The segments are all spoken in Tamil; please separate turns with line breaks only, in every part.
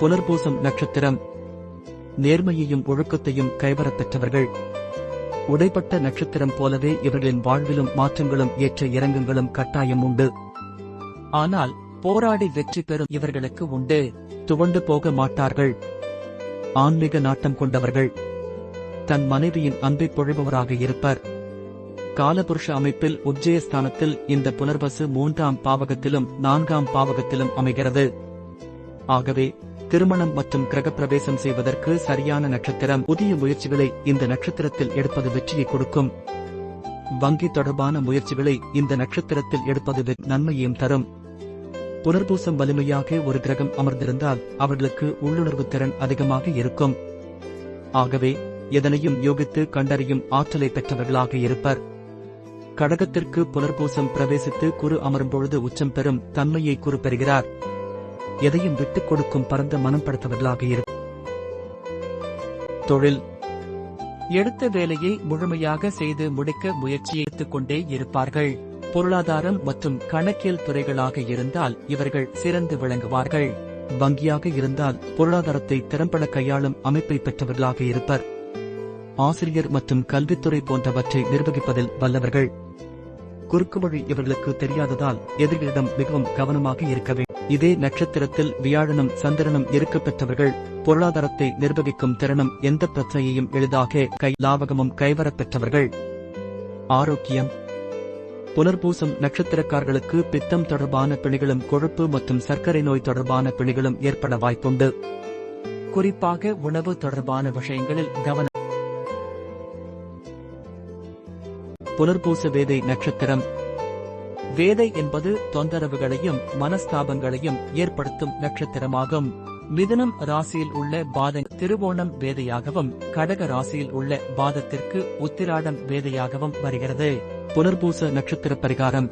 புனர்பூசம் நட்சத்திரம். நேர்மையையும் ஒழுக்கத்தையும் கைவரப்பெற்றவர்கள். உடைப்பட்ட நட்சத்திரம் போலவே இவர்களின் வாழ்விலும் மாற்றங்களும் ஏற்ற இறங்குங்களும் கட்டாயம் உண்டு. ஆனால் போராடி வெற்றி பெறும் இவர்களுக்கு உண்டு. துவண்டு போக மாட்டார்கள். ஆன்மீக நாட்டம் கொண்டவர்கள். தன் மனைவியின் அன்பை பொழிபவராக இருப்பர். காலபுருஷ அமைப்பில் உஜ்ஜயஸ்தானத்தில் இந்த புனர்வசு மூன்றாம் பாவகத்திலும் நான்காம் பாவகத்திலும் அமைகிறது. ஆகவே திருமணம் மற்றும் கிரகப்பிரவேசம் செய்வதற்கு சரியான நட்சத்திரம் புதிய முயற்சிகளை இந்த நட்சத்திரத்தில் எடுப்பது வெற்றியை கொடுக்கும். வங்கி தொடர்பான முயற்சிகளை இந்த நட்சத்திரத்தில் எடுப்பது நன்மையையும் தரும். புனர்பூசம் வலிமையாக ஒரு கிரகம் அமர்ந்திருந்தால் அவர்களுக்கு உள்ளுணர்வு திறன் அதிகமாக இருக்கும். ஆகவே எதனையும் யோகித்து கண்டறியும் ஆற்றலை பெற்றவர்களாக இருப்பர். கடகத்திற்கு புனர்பூசம் பிரவேசித்து குரு அமரும் பொழுது உச்சம் பெறும் தன்மையை குரு பெறுகிறார். எதையும் விட்டுக் கொடுக்கும் பரந்த மனம் படுத்தவர்களாக இருக்கும் தொழில். எடுத்த வேலையை முழுமையாக செய்து முடிக்க முயற்சி எடுத்துக் கொண்டே இருப்பார்கள். பொருளாதாரம் மற்றும் கணக்கியல் துறைகளாக இருந்தால் இவர்கள் சிறந்து விளங்குவார்கள். வங்கியாக இருந்தால் பொருளாதாரத்தை திறம்பட கையாளும் அமைப்பை பெற்றவர்களாக இருப்பர். ஆசிரியர் மற்றும் கல்வித்துறை போன்றவற்றை நிர்வகிப்பதில் வல்லவர்கள். குறுக்குமொழி இவர்களுக்கு தெரியாததால் எதிரிகளிடம் மிகவும் கவனமாக இருக்க வேண்டும். இதே நட்சத்திரத்தில் வியாழனும் சந்திரனும் இருக்கப்பெற்றவர்கள் பொருளாதாரத்தை நிர்வகிக்கும் திறனும் எந்த பிரச்சனையையும் எளிதாக கை லாபகமும் கைவரப்பெற்றவர்கள். ஆரோக்கியம். புனர்பூசம் நட்சத்திரக்காரர்களுக்கு பித்தம் தொடர்பான பிணிகளும் கொழுப்பு மற்றும் சர்க்கரை நோய் தொடர்பான பிணிகளும் ஏற்பட வாய்ப்புண்டு. குறிப்பாக உணவு தொடர்பான விஷயங்களில் கவனம். புனர்பூச வேதை நட்சத்திரம். வேதை என்பது தொந்தரவுகளையும் மனஸ்தாபங்களையும் ஏற்படுத்தும் நட்சத்திரமாகும். மிதுனம் ராசியில் உள்ள பாதம் திருவோணம் வேதையாகவும் கடக ராசியில் உள்ள பாதத்திற்கு உத்திராடம் வேதையாகவும் வருகிறது. புனர்பூச நட்சத்திர பரிகாரம்.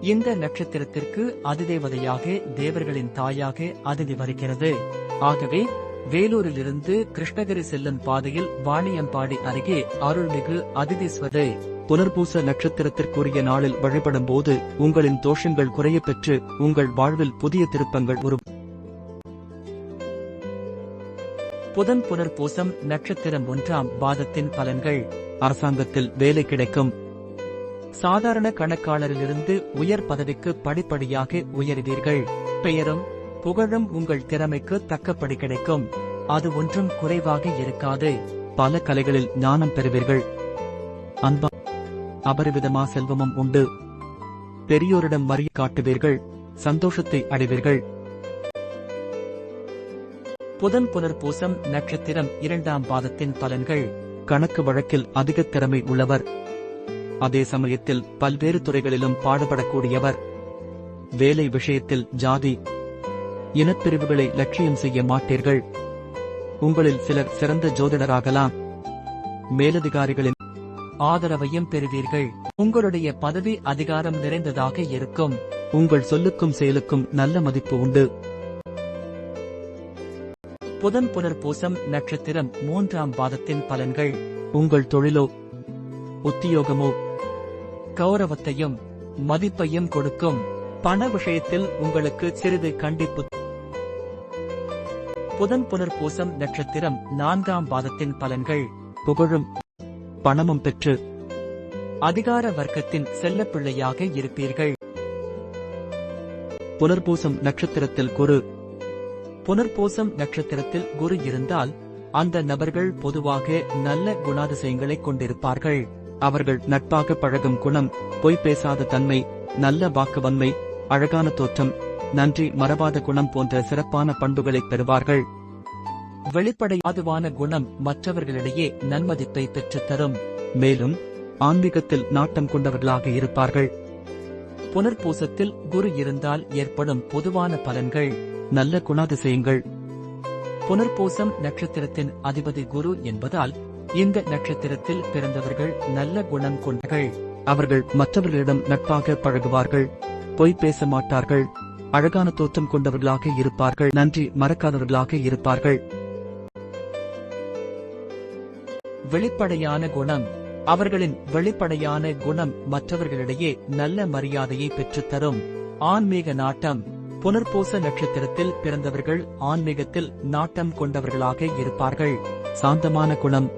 இந்த நட்சத்திரத்திற்கு அதிதேவதையாக தேவர்களின் தாயாக அதிதி வருகிறது. ஆகவே வேலூரிலிருந்து கிருஷ்ணகிரி செல்லும் பாதையில் வாணியம்பாடி அருகே அருள்மிகு அதிதீஸ்வரர் புனர்பூச நட்சத்திரத்திற்குரிய நாளில் வழிபடும் போது உங்களின் தோஷங்கள் குறைய பெற்று உங்கள் வாழ்வில் புதிய திருப்பங்கள் உருவாகும் புதன் புனர்பூசம் நட்சத்திரம் ஒன்றாம் பாதத்தின் பலன்கள். அரசாங்கத்தில் வேலை கிடைக்கும். சாதாரண கணக்காளரிலிருந்து உயர் பதவிக்கு படிப்படியாக உயருவீர்கள். பெயரும் புகழும் உங்கள் திறமைக்கு தக்கபடி கிடைக்கும். அது ஒன்றும் குறைவாக இருக்காது. பல கலைகளில் ஞானம் பெறுவீர்கள். அன்பா அபரிவிதமா செல்வமும் உண்டு. பெரியோரிடம் மறிய காட்டுவீர்கள் சந்தோஷத்தை அடைவீர்கள். புதன் புனர்பூசம் நட்சத்திரம் இரண்டாம் பாதத்தின் பலன்கள். கணக்கு வழக்கில் அதிக திறமை உள்ளவர். அதே சமயத்தில் பல்வேறு துறைகளிலும் பாடுபடக்கூடியவர். வேலை விஷயத்தில் ஜாதி. இனப்பிரிவுகளை லட்சியம் செய்ய மாட்டீர்கள். உங்களில் சிலர் சிறந்த ஜோதிடராகலாம். மேலதிகாரிகளின் ஆதரவையும் பெறுவீர்கள். உங்களுடைய பதவி அதிகாரம் நிறைந்ததாக இருக்கும். உங்கள் சொல்லுக்கும் செயலுக்கும் நல்ல மதிப்பு உண்டு. புதன் புனர்பூசம் நட்சத்திரம் மூன்றாம் பாதத்தின் பலன்கள். உங்கள் தொழிலோ உத்தியோகமோ கௌரவத்தையும் மதிப்பையும் கொடுக்கும். பண விஷயத்தில் உங்களுக்கு சிறிது கண்டிப்பு. புதன் புனர்பூசம் நட்சத்திரம் நான்காம் பாதத்தின் பலன்கள். புகழும் பணமும் பெற்று அதிகார வர்க்கத்தின் செல்லப்பிள்ளையாக இருப்பீர்கள். புனர்பூசம் நட்சத்திரத்தில் குரு. புனர்பூசம் நட்சத்திரத்தில் குரு இருந்தால் அந்த நபர்கள் பொதுவாக நல்ல குணாதிசயங்களை கொண்டிருப்பார்கள். அவர்கள் நட்பாக பழகும் குணம் பொய் பேசாத தன்மை நல்ல வாக்குவன்மை அழகான தோற்றம் நன்றி மறவாத குணம் போன்ற சிறப்பான பண்புகளை பெறுவார்கள். வெளிப்படையாதுவான குணம் மற்றவர்களிடையே நன்மதிப்பை பெற்றுத் தரும் மேலும் ஆன்மீகத்தில் நாட்டம் கொண்டவர்களாக இருப்பார்கள். புனர்பூசத்தில் குரு இருந்தால் ஏற்படும் பொதுவான பலன்கள். நல்ல குணாதிசயங்கள். புனர்பூசம் நட்சத்திரத்தின் அதிபதி குரு என்பதால் இந்த நட்சத்திரத்தில் பிறந்தவர்கள் நல்ல குணம் கொண்டவர்கள். அவர்கள் மற்றவர்களிடம் நட்பாக பழகுவார்கள். பொய் பேச மாட்டார்கள். அழகான தோற்றம் கொண்டவர்களாக இருப்பார்கள். நன்றி மறக்காதவர்களாக இருப்பார்கள். வெளிப்படையான குணம். அவர்களின் வெளிப்படையான குணம் மற்றவர்களிடையே நல்ல மரியாதையை பெற்றுத்தரும். ஆன்மீக நாட்டம். புனர்பூச நட்சத்திரத்தில் பிறந்தவர்கள் ஆன்மீகத்தில் நாட்டம் கொண்டவர்களாக இருப்பார்கள். சாந்தமான குணம்.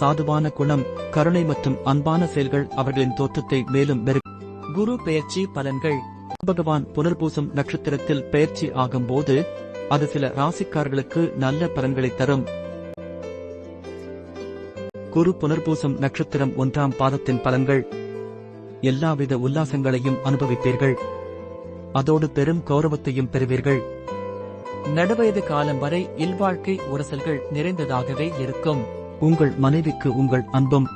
சாதுவான குணம். கருணை மற்றும் அன்பான செயல்கள் அவர்களின் தோற்றத்தை மேலும் குரு பெயர்ச்சி பலன்கள். பகவான் புனர்பூசம் நட்சத்திரத்தில் பெயர்ச்சி ஆகும்போது அது சில ராசிக்காரர்களுக்கு நல்ல பலன்களை தரும். குரு புனர்பூசம் நட்சத்திரம் ஒன்றாம் பாதத்தின் பலன்கள். எல்லாவித உல்லாசங்களையும் அனுபவிப்பீர்கள். அதோடு பெரும் கௌரவத்தையும் பெறுவீர்கள். நடுவயது காலம் வரை இல்வாழ்க்கை உரசல்கள் நிறைந்ததாகவே இருக்கும். உங்கள் மனைவிக்கு உங்கள் அன்பும்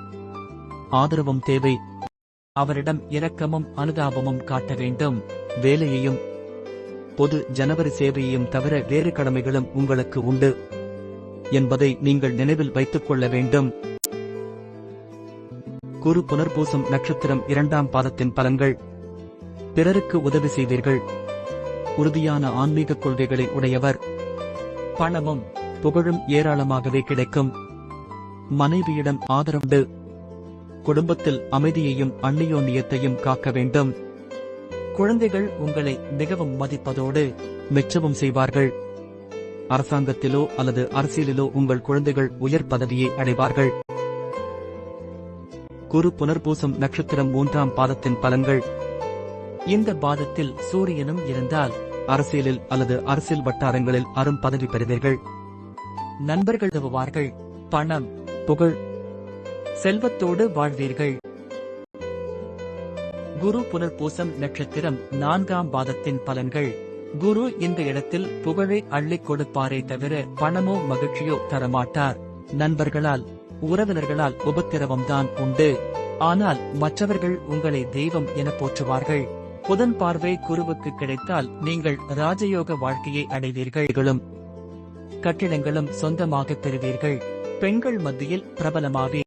ஆதரவும் தேவை. அவரிடம் இரக்கமும் அனுதாபமும் காட்ட வேண்டும். வேலையையும் பொது ஜனவரி சேவையையும் தவிர வேறு கடமைகளும் உங்களுக்கு உண்டு. என்பதை நீங்கள் நினைவில் வைத்துக் கொள்ள வேண்டும். குரு புனர்பூசம் நட்சத்திரம் இரண்டாம் பாதத்தின் பலன்கள். பிறருக்கு உதவி செய்வீர்கள். உறுதியான ஆன்மீக கொள்கைகளை உடையவர். பணமும் புகழும் ஏராளமாகவே கிடைக்கும். மனைவியிடம் ஆதரவுண்டு குடும்பத்தில் அமைதியையும் அந்நியோன்யத்தையும் காக்க வேண்டும். குழந்தைகள் உங்களை மிகவும் மதிப்பதோடு மெச்சவும் செய்வார்கள். அரசாங்கத்திலோ அல்லது அரசியலிலோ உங்கள் குழந்தைகள் உயர் பதவியை அடைவார்கள். குரு புனர்பூசம் நட்சத்திரம் மூன்றாம் பாதத்தின் பலன்கள். இந்த பாதத்தில் சூரியனும் இருந்தால் அரசியலில் அல்லது அரசியல் வட்டாரங்களில் அரும் பதவி பெறுவீர்கள். நண்பர்கள் உதவுவார்கள் பணம் புகழ் செல்வத்தோடு வாழ்வீர்கள். குரு புனர்பூசம் நட்சத்திரம் நான்காம் பாதத்தின் பலன்கள். குரு இந்த இடத்தில் புகழை அள்ளிக் கொடுப்பாரே தவிர பணமோ மகிழ்ச்சியோ தரமாட்டார். நண்பர்களால் உறவினர்களால் உபத்திரவம்தான் உண்டு. ஆனால் மற்றவர்கள் உங்களை தெய்வம் என போற்றுவார்கள். புதன் பார்வை குருவுக்கு கிடைத்தால் நீங்கள் ராஜயோக வாழ்க்கையை அடைவீர்கள். கட்டிடங்களும் சொந்தமாக பெறுவீர்கள். பெண்கள் மத்தியில் பிரபலமாவே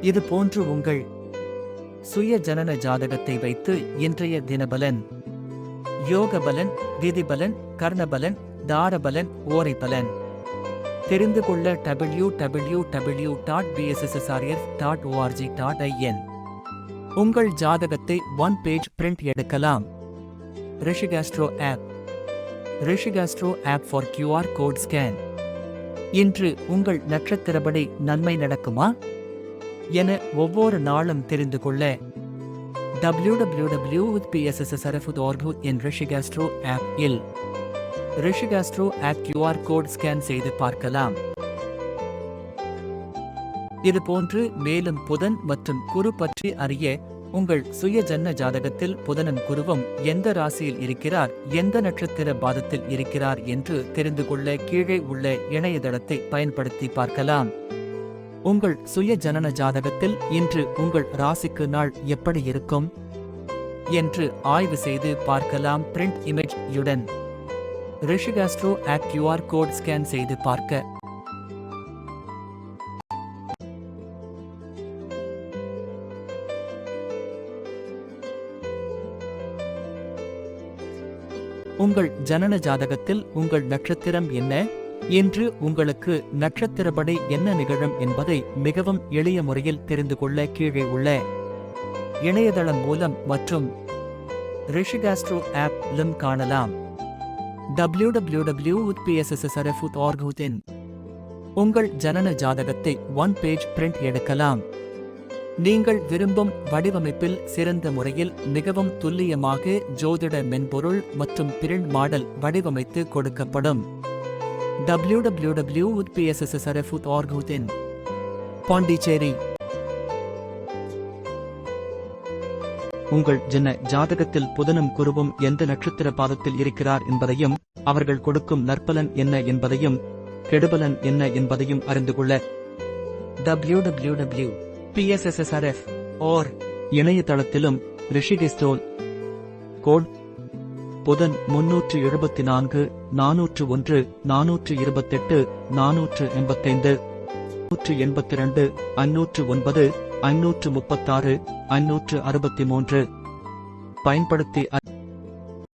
இது போன்று உங்கள் சுய ஜனன ஜாதகத்தை வைத்து இன்றைய தினபலன் யோகபலன் விதிபலன் கர்ணபலன் தாரபலன் ஓரைபலன். தெரிந்து கொள்ள W W W dot PSSSRF dot ORG dot IN உங்கள் ஜாதகத்தை ஒன் பேஜ் பிரிண்ட் எடுக்கலாம். Rishiastro app Rishiastro app for QR code scan இன்று உங்கள் நட்சத்திரப்படி நன்மை நடக்குமா? என ஒவ்வொரு நாளும் தெரிந்து கொள்ள www with pssrf.org என் ரிஷிகாஸ்ட்ரோ ஆப் இல். Rishiastro app QR code scan செய்து பார்க்கலாம். இதுபோன்று மேலும் புதன் மற்றும் குரு பற்றி அறிய உங்கள் சுய ஜன்ன ஜாதகத்தில் புதனன் குருவும் எந்த ராசியில் இருக்கிறார் எந்த நட்சத்திர பாதத்தில் இருக்கிறார் என்று தெரிந்து கொள்ள கீழே உள்ள இணையதளத்தை பயன்படுத்தி பார்க்கலாம். உங்கள் சுய ஜனன ஜாதகத்தில் இன்று உங்கள் ராசிக்கு நாள் எப்படி இருக்கும்? என்று ஆய்வு செய்து பார்க்கலாம் பிரிண்ட் இமேஜ் யுடன் Rishiastro app QR code scan செய்து பார்க்க. உங்கள் ஜனன ஜாதகத்தில் உங்கள் நட்சத்திரம் என்ன? இன்று உங்களுக்கு நட்சத்திரப்படி என்ன நிகழும் என்பதை மிகவும் எளிய முறையில் தெரிந்து கொள்ள கீழே உள்ள இணையதளம் மூலம் மற்றும் ரிஷிகாஸ்ட்ரோ ஆப் லும் காணலாம். www.pssrf.org இன் உங்கள் ஜனன ஜாதகத்தை ஒன் பேஜ் பிரிண்ட் எடுக்கலாம். நீங்கள் விரும்பும் வடிவமைப்பில் சிறந்த முறையில் மிகவும் துல்லியமாக ஜோதிட மென்பொருள் மற்றும் பிரிண்ட் மாடல் வடிவமைத்து கொடுக்கப்படும். www.pssrf.org இன் பாண்டிச்சேரி உங்கள் ஜென்ன ஜாதகத்தில் புதனும் குருவும் எந்த நட்சத்திர பாதத்தில் இருக்கிறார் என்பதையும் அவர்கள் கொடுக்கும் நற்பலன் என்ன என்பதையும் கெடுபலன் என்ன என்பதையும் அறிந்து கொள்ள. டபிள்யூ டபிள்யூ www PSSSRF ஓர் இணையதளத்திலும் ரிஷிகேஸ்டோல் கோட் புதன் முன்னூற்று எழுபத்தி நான்கு நானூற்று ஒன்று நானூற்று இருபத்தெட்டு நானூற்று எண்பத்தைந்து நூற்று எண்பத்தி ரெண்டு ஐநூற்று ஒன்பது ஐநூற்று முப்பத்தாறு ஐநூற்று அறுபத்தி மூன்று பயன்படுத்தி